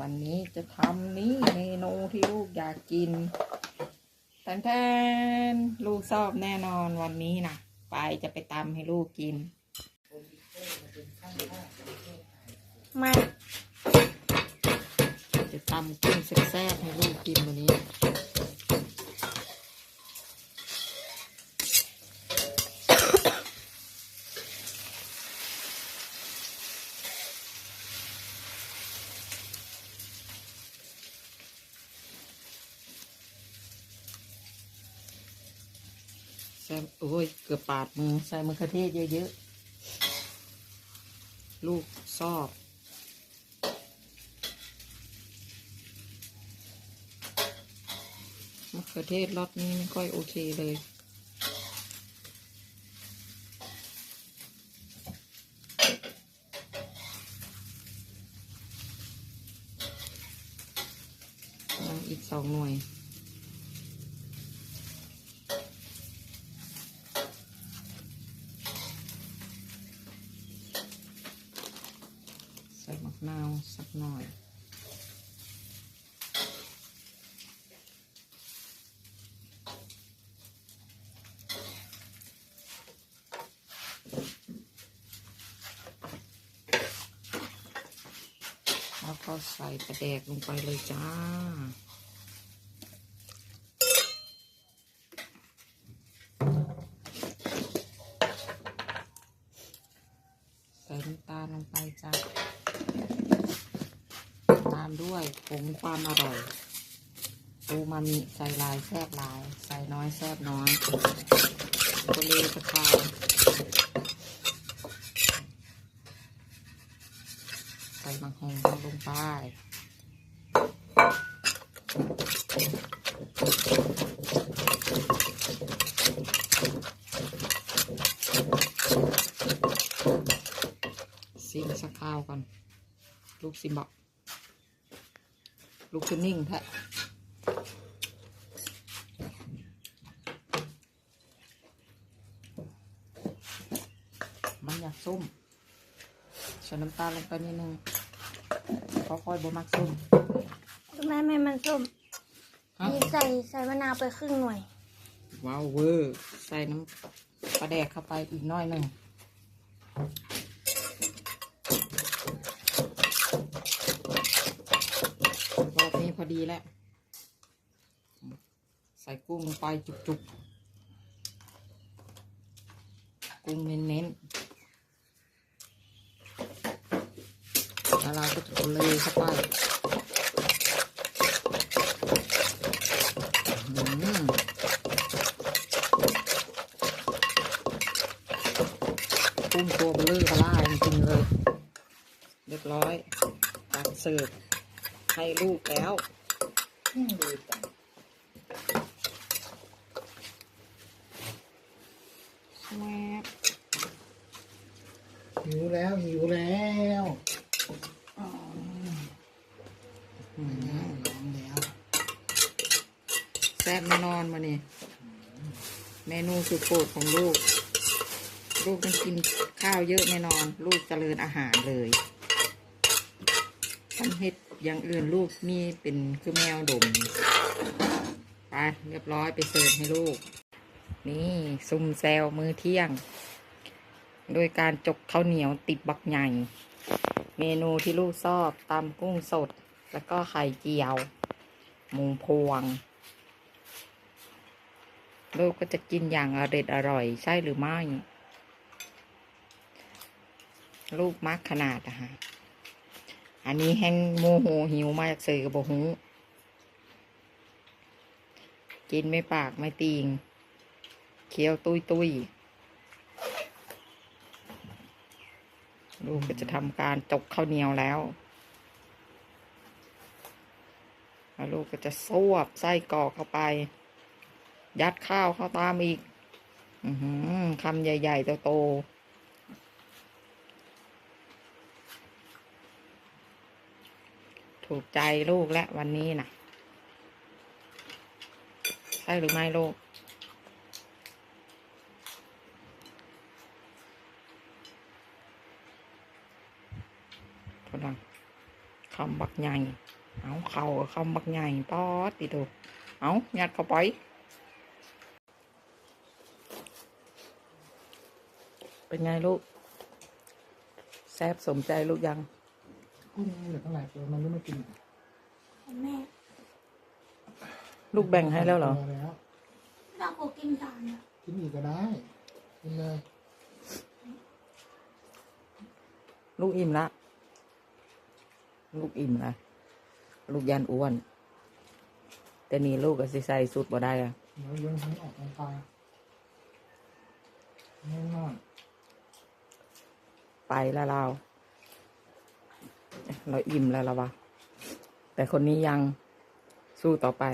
วันนี้จะทำนี้เมนูที่ลูกอยากกินแทนแทนลูกชอบแน่นอนวันนี้นะไปจะไปตำให้ลูกกิน มาจะตำกุ้งแซ่บๆให้ลูกกินวันนี้ ใส่โอ้ยเกือบปาดมือใส่มะเขือเทศเยอะๆ ลูกชอบมะเขือเทศรสนี้ไม่ค่อยโอเคเลยอีกสองหน่วย ใส่มะ นาวสักหน่อย แล้วก็ใส่ปลาแดกลงไปเลยจ้าใส่น้ำตาลลงไปจ้า ด้วยผงความอร่อยปูมามิใส่ลายแซบลาย ใส่น้อยแซบน้อยโคเลตะคาวใส่มังหงลงไปซิมสักข้าวก่อน ลูกซิมบอก ลูกคือนิ่งแท้มันอยากส้มใส่น้ำตาลลงไปนิดนึงค่อยๆบมักส้มแม่แม่มันส้มฮะนี่ใส่ใส่มะนาวไปครึ่งหน่วย ว้าวเวอร์ ใส่น้ำปลาแดกเข้าไปอีกหน้อยหนึ่งร อบนี้พอดีแล้ว ใส่กุ้งลงไปจุกๆ กุ้งเน้นๆ แล้วเราก็จะเอาเลยเข้าไปกุ้งตัวเบลอปลาจริงๆเลย เรียบร้อยตักเสิร์ฟ ให้ลูกแล้วดูจังแม่หิวแล้วหิวแล้วอืมร้องแล้ว แซ่บแน่นอนมาเนี่ยเมนูสุดโปรดของลูก ลูกต้องกินข้าวเยอะแน่นอน ลูกเจริญอาหารเลย ทำเฮ็ดอย่างอื่นลูกมีเป็นคือแมวดม ไปเรียบร้อยไปเสิร์ฟให้ลูก นี่ซุ่มแซวมือเที่ยง โดยการจกข้าวเหนียวติดบักใหญ่ เมนูที่ลูกชอบตำกุ้งสด แล้วก็ไข่เจียว หมูพวง ลูกก็จะกินอย่างอร่อยอร่อย ใช่หรือไม่ ลูกมักขนาดอะฮะ อันนี้แห้งโมโหหิวมาจากเสือกระบอกหูกินไม่ปากไม่ตีงเคี้ยวตุยตุยลูกก็จะทำการจกข้าวเหนียวแล้วแล้วลูกก็จะซวบไส้กรอกเข้าไป ยัดข้าวเข้าตามอีก อือหือคำใหญ่ ๆ โตๆ ถูกใจลูกและวันนี้นะใช่หรือไม่ลูกพอดังคำบักใหญ่ เอาเข่าคำบักใหญ่ป๊อดติโดเอายัดเข้าไปเป็นไงลูก แซบสมใจลูกยัง กุ้งเหลือเท่าไหร่ตัวมันก็ไม่กินแม่ลูกแบ่งให้แล้วเหรอ พแล้วเราก็กินตามนะกินอีกก็ได้ กินเลยลูกอิ่มละ ลูกอิ่มละลูกยันอ้วน แต่นี่ลูกก็สิใส่สุดบ่ได้อะเดี๋ยวเลี้ยงทั้งออกกำลังกายแน่นอนไปแล้วเรา เราอิ่มแล้วละวะแต่คนนี้ยังสู้ต่อไป